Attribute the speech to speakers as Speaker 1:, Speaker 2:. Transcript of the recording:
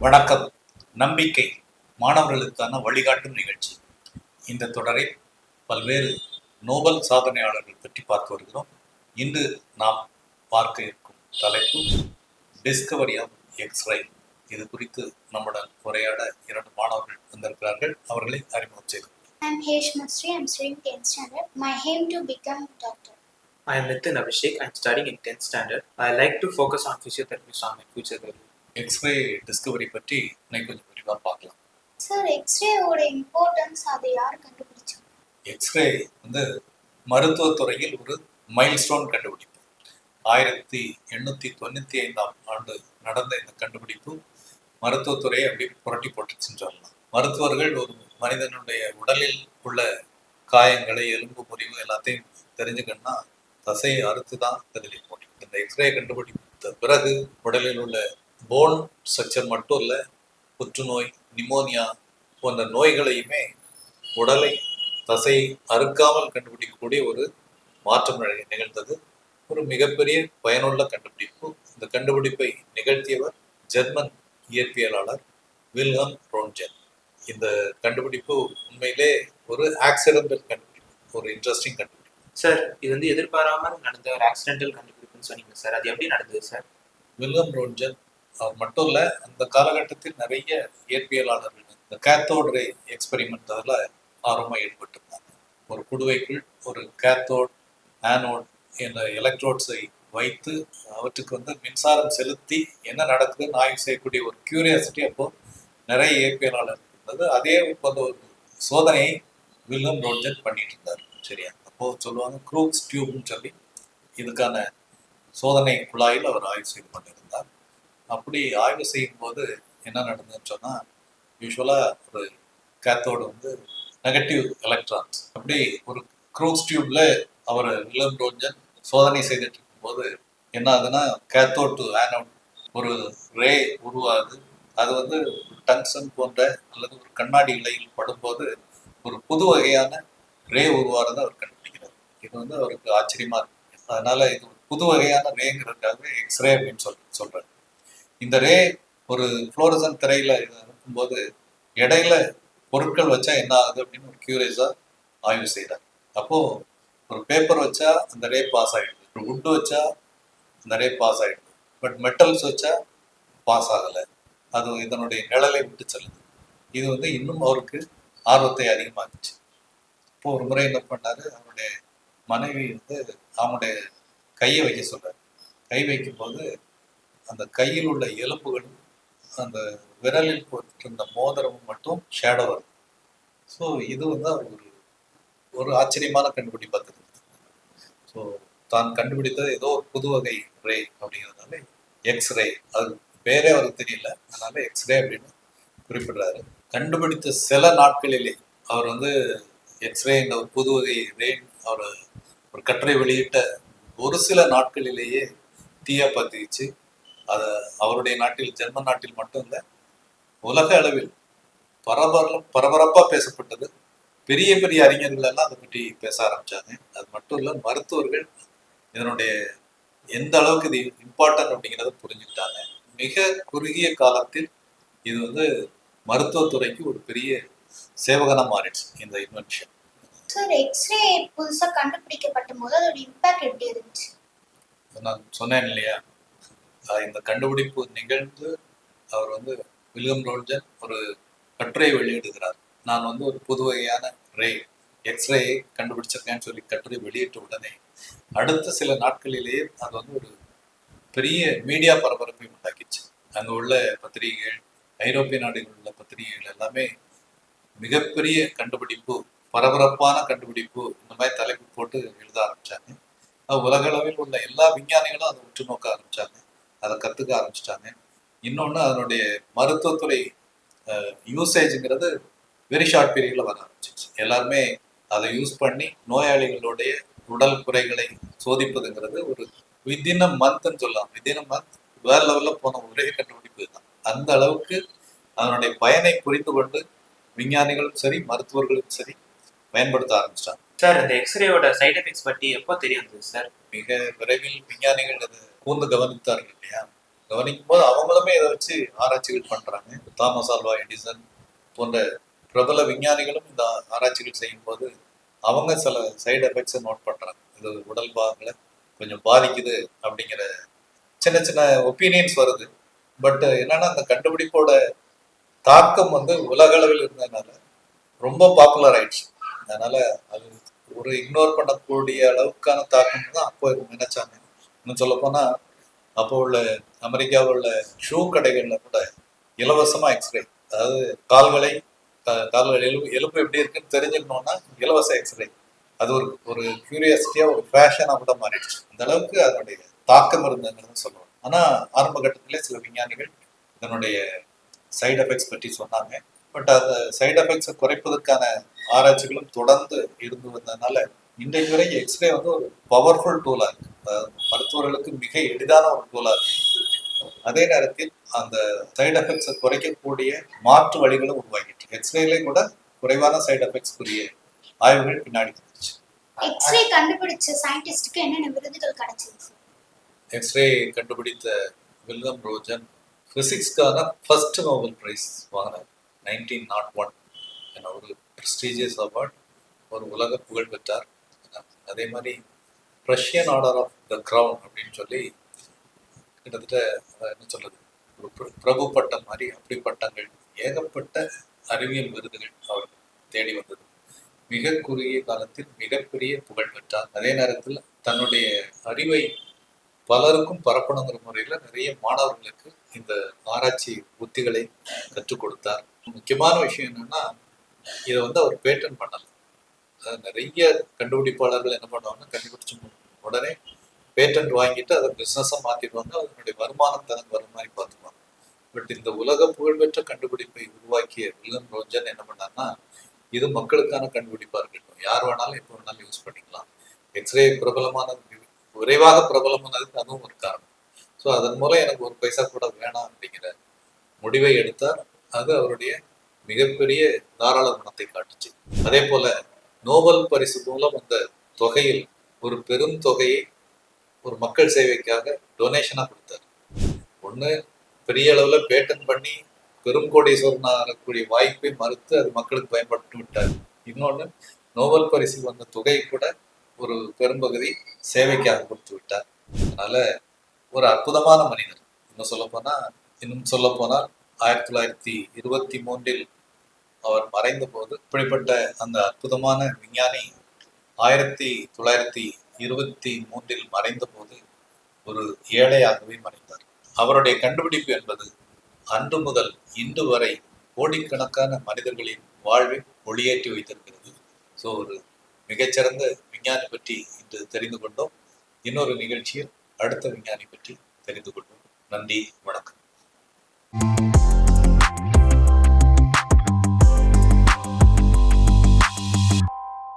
Speaker 1: வணக்கம் நம்பிக்கை மாணவர்களுக்கான வழிகாட்டும் நிகழ்ச்சி இந்த தொடரில் பல்வேறு நோபல் சாதனையாளர்கள் பற்றி பார்த்து வருகிறோம் இன்று நாம் பார்க்க இருக்கும் தலைப்பு டிஸ்கவரி ஆஃப் எக்ஸ்ரே இது குறித்து நம்முடன் உரையாட இரண்டு மாணவர்கள் வந்திருக்கிறார்கள் அவர்களை அறிமுகம் செய்து
Speaker 2: I'm Hesh Masri. I'm studying 10th standard. My aim to become doctor.
Speaker 3: I am Nitin Abhishek. I am studying in 10th standard. I like to focus on physiotherapy on my future career.
Speaker 1: X-ray discovery பற்றி இன்னைக்கு கொஞ்சம் விரிவாக பார்க்கலாம்.
Speaker 2: Sir எக்ஸ்ரேவோட importance அதை யார் கண்டுபிடிச்சாங்க
Speaker 1: x ray வந்து மருத்துவத்துறையில் ஒரு மைல்ஸ்டோன் கண்டுபிடிப்பு. ஆயிரத்தி எண்ணூற்றி தொண்ணூற்றி ஐந்தாம் ஆண்டு நடந்த இந்த கண்டுபிடிப்பு மருத்துவத்துறையை அப்படியே புரட்டி போட்டுச்சுன்னு சொல்லலாம். மருத்துவர்கள் ஒரு மனிதனுடைய உடலில் உள்ள காயங்களை எலும்பு முறிவு எல்லாத்தையும் தெரிஞ்சுக்கணும்னா தசையை அறுத்து தான் தெரிஞ்சு முடியும் இந்த எக்ஸ்ரே கண்டுபிடித்த பிறகு உடலில் உள்ள போன் ஸ்ட்ரக்சர் மட்டும் இல்லை புற்றுநோய் நிமோனியா போன்ற நோய்களையுமே உடலை தசை அறுக்காமல் கண்டுபிடிக்கக்கூடிய ஒரு மாற்றம் நிக- நிகழ்ந்தது ஒரு மிகப்பெரிய பயனுள்ள கண்டுபிடிப்பு. இந்த கண்டுபிடிப்பை நிகழ்த்தியவர் ஜெர்மன் இயற்பியலாளர் வில்ஹம் ரோன்ஜென். இந்த கண்டுபிடிப்பு உண்மையிலே ஒரு ஆக்சிடென்டல் கண்டுபிடிப்பு ஒரு இன்ட்ரெஸ்டிங் கண்டுபிடிப்பு.
Speaker 3: சார் இது வந்து எதிர்பாராமல் நடந்த ஒரு ஆக்சிடென்டல் கண்டுபிடிப்புன்னு சொன்னீங்க சார் அது எப்படி நடந்தது சார்
Speaker 1: வில்ஹம் ரோன்ஜன் அவர் மட்டும் இல்லை அந்த காலகட்டத்தில் நிறைய இயற்பியலாளர்கள் இந்த கேத்தோட் ரே எக்ஸ்பெரிமெண்ட் அதில் ஆர்வமாக ஈடுபட்டிருந்தாங்க. ஒரு குடுவைக்குள் ஒரு கேத்தோட் ஆனோட் என்ற எலக்ட்ரோட்ஸை வைத்து அவற்றுக்கு வந்து மின்சாரம் செலுத்தி என்ன நடக்குதுன்னு ஆய்வு செய்யக்கூடிய ஒரு கியூரியாசிட்டி அப்போ நிறைய இயற்பியலாளர் இருந்தது. அதே வந்து ஒரு சோதனையை வில்லம் ரோன்ஜன் பண்ணிட்டு இருந்தார். சரியா? அப்போ சொல்லுவாங்க க்ரூக்ஸ் டியூப்னு சொல்லி இதுக்கான சோதனை குழாயில் அவர் ஆய்வு செய்து கொண்டிருந்தார். அப்படி ஆய்வு செய்யும் போது என்ன நடந்ததுன்னு சொன்னால் யூஸ்வலாக ஒரு கேத்தோடு வந்து நெகட்டிவ் எலக்ட்ரான்ஸ் அப்படி ஒரு க்ரூஸ் டியூப்ல அவர் வில்லம் ரோஞ்சன் சோதனை செய்துட்டு இருக்கும்போது என்ன ஆகுதுன்னா கேத்தோட் டு ஆனோட் ஒரு ரே உருவாகுது. அது வந்து டங்ஸன் போன்ற அல்லது ஒரு கண்ணாடி இலையில் படும்போது ஒரு புது வகையான ரே உருவாகிறத அவர் கண்டுபிடிக்கிறார். இது வந்து அவருக்கு ஆச்சரியமா இருக்கு. அதனால இது ஒரு புது வகையான ரேங்கிறதுக்காக எக்ஸ்ரே அப்படின்னு சொல் சொல்றாரு. இந்த ரே ஒரு ஃப்ளோரசன் திரையில இருக்கும்போது இடையில பொருட்கள் வச்சா என்ன ஆகுது அப்படின்னு ஒரு கியூரியஸா ஆய்வு செய்தார் அப்போ ஒரு பேப்பர் வச்சா அந்த ரே பாஸ் ஆயிடுது. ஒரு உட்டு வச்சா அந்த ரே பாஸ் ஆயிடுது. பட் மெட்டல்ஸ் வச்சா பாஸ் ஆகலை. அது இதனுடைய நிழலை விட்டு செல்லுது. இது வந்து இன்னும் அவருக்கு ஆர்வத்தை அதிகமாக்குச்சு. இப்போ ஒரு முறை என்ன பண்ணாரு? அவருடைய மனைவி வந்து அவனுடைய கையை வைக்க சொல்றாரு. கை வைக்கும்போது அந்த கையில் உள்ள எலும்புகளும் அந்த விரலில் போட்டிருந்த மோதிரமும் மட்டும் ஷேடோ வருது ஸோ இது வந்து அவர் ஒரு ஒரு ஆச்சரியமான கண்டுபிடிப்பாக தெரிஞ்சது ஸோ தான் கண்டுபிடித்தது ஏதோ ஒரு புது வகை ரே அப்படிங்கிறதுனால எக்ஸ்ரே அது பேரே அவருக்கு தெரியல. அதனால எக்ஸ்ரே அப்படின்னு குறிப்பிடுறாரு. கண்டுபிடித்த சில நாட்களிலே அவர் வந்து எக்ஸ்ரே என்ற ஒரு புது வகை ரே அவர் ஒரு கட்டுரை வெளியிட்ட ஒரு சில நாட்களிலேயே தீயா பத்திச்சு அதை அவருடைய நாட்டில் ஜெர்மன் நாட்டில் மட்டும் இல்லை உலக அளவில் பரபர பரபரப்பா பேசப்பட்டது. பெரிய பெரிய அறிஞர்கள் எல்லாம் அதை பற்றி பேச ஆரம்பிச்சாங்க. அது மட்டும் இல்ல மருத்துவர்கள் இதனுடைய எந்த அளவுக்கு இது இம்பார்ட்டன்ட் அப்படிங்கிறத புரிஞ்சுக்கிட்டாங்க. மிக குறுகிய காலத்தில் இது வந்து மருத்துவத்துறைக்கு ஒரு பெரிய சேவகனா மாறிடுச்சு இந்த இன்வென்ஷன்
Speaker 2: சார் எக்ஸ்ரே புதுசாக கண்டுபிடிக்கப்பட்ட போது அதோட இம்பாக்ட் எப்படி இருந்துச்சு?
Speaker 1: நான் சொன்னேன் இல்லையா? இந்த கண்டுபிடிப்பு நிகழ்ந்து அவர் வந்து வில்லியம் ரோல்ஜன் ஒரு கட்டுரை வெளியிடுகிறார். நான் வந்து ஒரு புது வகையான ரே எக்ஸ்ரேயை கண்டுபிடிச்சிருக்கேன்னு சொல்லி கட்டுரை வெளியிட்ட உடனே அடுத்த சில நாட்களிலேயே அது வந்து ஒரு பெரிய மீடியா பரபரப்பை உண்டாக்கிச்சு. அங்கே உள்ள பத்திரிகைகள் ஐரோப்பிய நாடுகளில் உள்ள பத்திரிகைகள் எல்லாமே மிகப்பெரிய கண்டுபிடிப்பு பரபரப்பான கண்டுபிடிப்பு இந்த மாதிரி தலைப்பு போட்டு எழுத ஆரம்பிச்சாங்க. உலகளவில் உள்ள எல்லா விஞ்ஞானிகளும் அதை உற்று நோக்க ஆரம்பிச்சாங்க. அதை கற்றுக்க ஆரம்பிச்சிட்டாங்க. இன்னொன்று அதனுடைய மருத்துவத்துறை யூசேஜுங்கிறது வெரி ஷார்ட் பீரியடில் வர ஆரம்பிச்சிச்சு எல்லாருமே அதை யூஸ் பண்ணி நோயாளிகளுடைய உடல் குறைகளை சோதிப்பதுங்கிறது ஒரு வித்தின் அ மந்த்னு சொல்லலாம். வித்தின் அ மந்த் வேற லெவலில் போன ஒரே கண்டுபிடிப்பு தான் அந்த அளவுக்கு அதனுடைய பயனை புரிந்து கொண்டு விஞ்ஞானிகளும் சரி மருத்துவர்களும் சரி பயன்படுத்த ஆரம்பிச்சிட்டாங்க.
Speaker 3: சார் இந்த எக்ஸ்ரேயோட சைடு எஃபெக்ட்ஸ் பற்றி எப்போ தெரிய வந்தது சார்?
Speaker 1: மிக விரைவில் விஞ்ஞானிகள் அதை கூர்ந்து கவனித்தார்கள் இல்லையா? கவனிக்கும் போது அவங்களுமே இதை வச்சு ஆராய்ச்சிகள் பண்றாங்க. தாமஸ் ஆல்வா எடிசன் போன்ற பிரபல விஞ்ஞானிகளும் இந்த ஆராய்ச்சிகள் செய்யும் போது அவங்க சில சைடு எஃபெக்ட்ஸை நோட் பண்றாங்க. இது உடல் பாகங்களை கொஞ்சம் பாதிக்குது அப்படிங்கிற சின்ன சின்ன ஒப்பீனியன்ஸ் வருது. பட் என்னன்னா அந்த கண்டுபிடிப்போட தாக்கம் வந்து உலக அளவில் இருந்ததுனால ரொம்ப பாப்புலர் ஆயிடுச்சு. அதனால அது ஒரு இக்னோர் பண்ணக்கூடிய அளவுக்கான தாக்கம் தான் அப்போ நினைச்சாங்க. இன்னும் சொல்ல போனா அப்போ உள்ள அமெரிக்காவில் உள்ள ஷூ கடைகளில் கூட இலவசமாக எக்ஸ்ரே அதாவது கால்களை கால்கள் எலும்பு எலும்பு எப்படி இருக்குன்னு தெரிஞ்சுக்கணும்னா இலவச எக்ஸ்ரே அது ஒரு ஒரு கியூரியாசிட்டியாக ஒரு ஃபேஷனாக கூட மாறிடுச்சு. அந்த அளவுக்கு அதனுடைய தாக்கம் இருந்ததுன்னு சொல்லுவாங்க ஆனால் ஆரம்ப கட்டத்திலே சில விஞ்ஞானிகள் இதனுடைய சைடு எஃபெக்ட்ஸ் பற்றி சொன்னாங்க. பட் அந்த சைடு எஃபெக்ட்ஸை குறைப்பதற்கான ஆராய்ச்சிகளும் தொடர்ந்து இருந்து வந்ததுனால இன்றைக்கு வரை எக்ஸ்ரே வந்து ஒரு பவர்ஃபுல் டூலாக இருக்கு. மருத்துவர்களுக்கு மிக எளிதான ஒரு டூலா இருக்கு அதே நேரத்தில் அந்த சைடு எஃபெக்ட்ஸை குறைக்கக்கூடிய மாற்று வழிகளும் உருவாக்கிட்டு எக்ஸ்ரேலே கூட குறைவான சைடு எஃபெக்ட்ஸ்க்குரிய ஆய்வுகள் பின்னாடி வந்துச்சு
Speaker 2: எக்ஸ்ரே கண்டுபிடிச்ச சயின்டிஸ்டுக்கு என்னென்ன விருதுகள் கிடைச்சது
Speaker 1: எக்ஸ்ரே கண்டுபிடித்த வில்லம் ரோஜன் பிசிக்ஸ்க்கான ஃபர்ஸ்ட் நோபல் பிரைஸ் வாங்கினார். நைன்டீன் நாட் ஒன் என ஒரு ப்ரெஸ்டீஜியஸ் அவார்ட் ஒரு உலக புகழ் பெற்றார். அதே மாதிரி Russian order of the crown அப்படின்னு சொல்லி கிட்டத்தட்ட என்ன சொல்றது? ஒரு பிரபு பட்டம் மாதிரி அப்படி பட்டங்கள் ஏகப்பட்ட அறிவியல் விருதுகள் அவர் தேடி வந்தது. மிக குறுகிய காலத்தில் மிகப்பெரிய புகழ் பெற்றார். அதே நேரத்தில் தன்னுடைய அறிவை பலருக்கும் பரப்பணுங்கிற முறையில் நிறைய மாணவர்களுக்கு இந்த ஆராய்ச்சி உத்திகளை கற்றுக் கொடுத்தார். முக்கியமான விஷயம் என்னன்னா இதை வந்து அவர் பேட்டன் பண்ணல. நிறைய கண்டுபிடிப்பாளர்கள் என்ன பண்ணுவாங்கன்னா கண்டுபிடிச்சு உடனே பேட்டன்ட் வாங்கிட்டு அதை பிஸ்னஸாக மாற்றிடுவாங்க அதனுடைய வருமானம் தனக்கு வர மாதிரி பார்த்துக்குவாங்க பட் இந்த உலக புகழ்பெற்ற கண்டுபிடிப்பை உருவாக்கிய வில்லன் ரோஜன் என்ன பண்ணார்னா இது மக்களுக்கான கண்டுபிடிப்பாக இருக்கட்டும் யார் வேணாலும் எப்போ வேணாலும் யூஸ் பண்ணிக்கலாம். எக்ஸ்ரே பிரபலமானது விரைவாக பிரபலமானதுக்கு அதுவும் ஒரு காரணம். ஸோ அதன் மூலம் எனக்கு ஒரு பைசா கூட வேணாம் அப்படிங்கிற முடிவை எடுத்தார். அது அவருடைய மிகப்பெரிய தாராள குணத்தை காட்டுச்சு. அதே போல நோபல் பரிசு மூலம் அந்த தொகையில் ஒரு பெரும் தொகையை ஒரு மக்கள் சேவைக்காக டொனேஷனாக கொடுத்தார். ஒன்று பெரிய அளவில் பேட்டன் பண்ணி பெரும் கோடீஸ்வரன் ஆகக்கூடிய வாய்ப்பை மறுத்து அது மக்களுக்கு பயன்பட்டு விட்டார். இன்னொன்று நோபல் பரிசு வந்த தொகை கூட ஒரு பெரும்பகுதி சேவைக்காக கொடுத்து விட்டார். அதனால ஒரு அற்புதமான மனிதர். இன்னும் சொல்ல இன்னும் சொல்ல போனால் ஆயிரத்தி தொள்ளாயிரத்தி இருபத்தி மூன்றில் அவர் மறைந்த போது இப்படிப்பட்ட அந்த அற்புதமான விஞ்ஞானி ஆயிரத்தி தொள்ளாயிரத்தி இருபத்தி மூன்றில் மறைந்த போது ஒரு ஏழையாகவே மறைந்தார். அவருடைய கண்டுபிடிப்பு என்பது அன்று முதல் இன்று வரை கோடிக்கணக்கான மனிதர்களின் வாழ்வை ஒளியேற்றி வைத்திருக்கிறது. ஸோ ஒரு மிகச்சிறந்த விஞ்ஞானி பற்றி இன்று தெரிந்து கொண்டோம். இன்னொரு நிகழ்ச்சியில் அடுத்த விஞ்ஞானி பற்றி தெரிந்து கொள்வோம். நன்றி வணக்கம்.